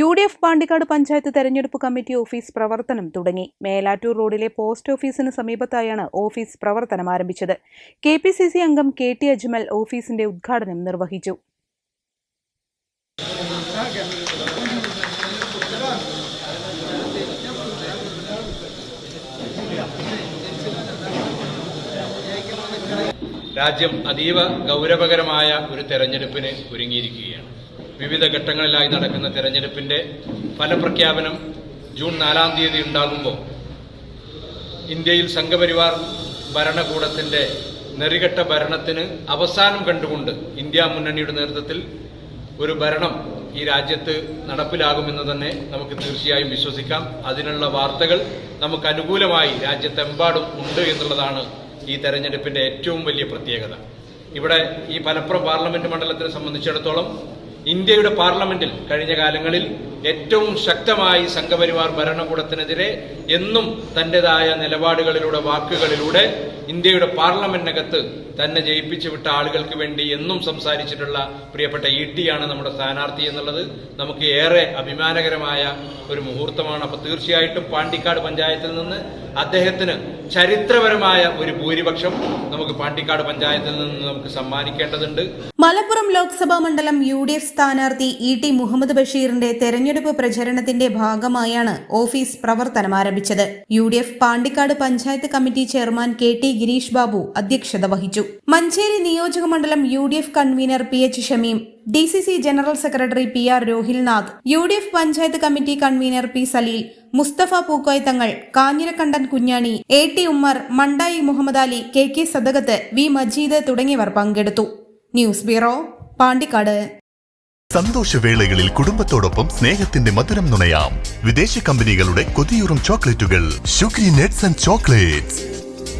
U D F Pandikkad panchayat തെരഞ്ഞെടുപ്പ് committee office പ്രവർത്തനം തുടങ്ങി. മേലാറ്റൂർ റോഡിലെ പോസ്റ്റ് ഓഫീസിന് സമീപത്തായാണ് ഓഫീസ് പ്രവർത്തനം ആരംഭിച്ചത്. കെ പി സി സി അംഗം കെ ടി അജ്മൽ ഓഫീസിന്റെ ഉദ്ഘാടനം നിർവഹിച്ചു. രാജ്യം അതീവ ഗൗരവകരമായ ഒരു തെരഞ്ഞെടുപ്പിന് ഒരുങ്ങിയിരിക്കുകയാണ്. വിവിധ ഘട്ടങ്ങളിലായി നടക്കുന്ന തെരഞ്ഞെടുപ്പിന്റെ ഫലപ്രഖ്യാപനം ജൂൺ നാലാം തീയതി ഉണ്ടാകുമ്പോൾ ഇന്ത്യയിൽ സംഘപരിവാർ ഭരണകൂടത്തിന്റെ നെറികെട്ട ഭരണത്തിന് അവസാനം കണ്ടുകൊണ്ട് ഇന്ത്യ മുന്നണിയുടെ നേതൃത്വത്തിൽ ഒരു ഭരണം ഈ രാജ്യത്ത് നടപ്പിലാകുമെന്ന് തന്നെ നമുക്ക് തീർച്ചയായും വിശ്വസിക്കാം. അതിനുള്ള വാർത്തകൾ നമുക്ക് അനുകൂലമായി രാജ്യത്തെമ്പാടും ഉണ്ട് എന്നുള്ളതാണ് ഈ തെരഞ്ഞെടുപ്പിന്റെ ഏറ്റവും വലിയ പ്രത്യേകത. ഇവിടെ ഈ മലപ്പുറം പാർലമെന്റ് മണ്ഡലത്തിനെ സംബന്ധിച്ചിടത്തോളം ഇന്ത്യയുടെ പാർലമെന്റിൽ കഴിഞ്ഞ കാലങ്ങളിൽ ഏറ്റവും ശക്തമായി സംഘപരിവാർ ഭരണകൂടത്തിനെതിരെ എന്നും തന്റേതായ നിലപാടുകളിലൂടെ വാക്കുകളിലൂടെ ഇന്ത്യയുടെ പാർലമെന്റിനകത്ത് തന്നെ ജയിപ്പിച്ചു വിട്ട ആളുകൾക്ക് വേണ്ടി എന്നും സംസാരിച്ചിട്ടുള്ള പ്രിയപ്പെട്ട ഇ ടിയാണ് നമ്മുടെ സ്ഥാനാർത്ഥി എന്നുള്ളത്. നമുക്ക് ഏറെ അഭിമാനകരമായ ഒരു മുഹൂർത്തമാണ്. അപ്പൊ തീർച്ചയായിട്ടും പാണ്ടിക്കാട് പഞ്ചായത്തിൽ നിന്ന് അദ്ദേഹത്തിന് ചരിത്രപരമായ ഒരു ഭൂരിപക്ഷം നമുക്ക് പാണ്ടിക്കാട് പഞ്ചായത്തിൽ നിന്ന് നമുക്ക് സമ്മാനിക്കേണ്ടതുണ്ട്. മലപ്പുറം ലോക്സഭാ മണ്ഡലം യു ഡി എഫ് സ്ഥാനാർത്ഥി ഇ ടി മുഹമ്മദ് ബഷീറിന്റെ തെരഞ്ഞെടുപ്പ് പ്രചരണത്തിന്റെ ഭാഗമായാണ് ഓഫീസ് പ്രവർത്തനം ആരംഭിച്ചത്. U D F Pandikkad panchayat committee chairman K T Girish Babu അധ്യക്ഷത വഹിച്ചു. മഞ്ചേരി നിയോജക മണ്ഡലം U D F convener P H Shameem D C C general secretary P R Rohilnath U D F panchayat committee convener P Saleel Musthafa Pookoya Thangal Kanhirakandan Kunhani A T Ummer Mandayi Muhammad Ali K K Sadakath V Majeed തുടങ്ങിയവർ പങ്കെടുത്തു. News bureau Pandikkad. സന്തോഷവേളകളിൽ കുടുംബത്തോടൊപ്പം സ്നേഹത്തിന്റെ മധുരം നുണയാം. വിദേശ കമ്പനികളുടെ കൊതിയൂറും ചോക്ലേറ്റുകൾ Shukri nuts and chocolates.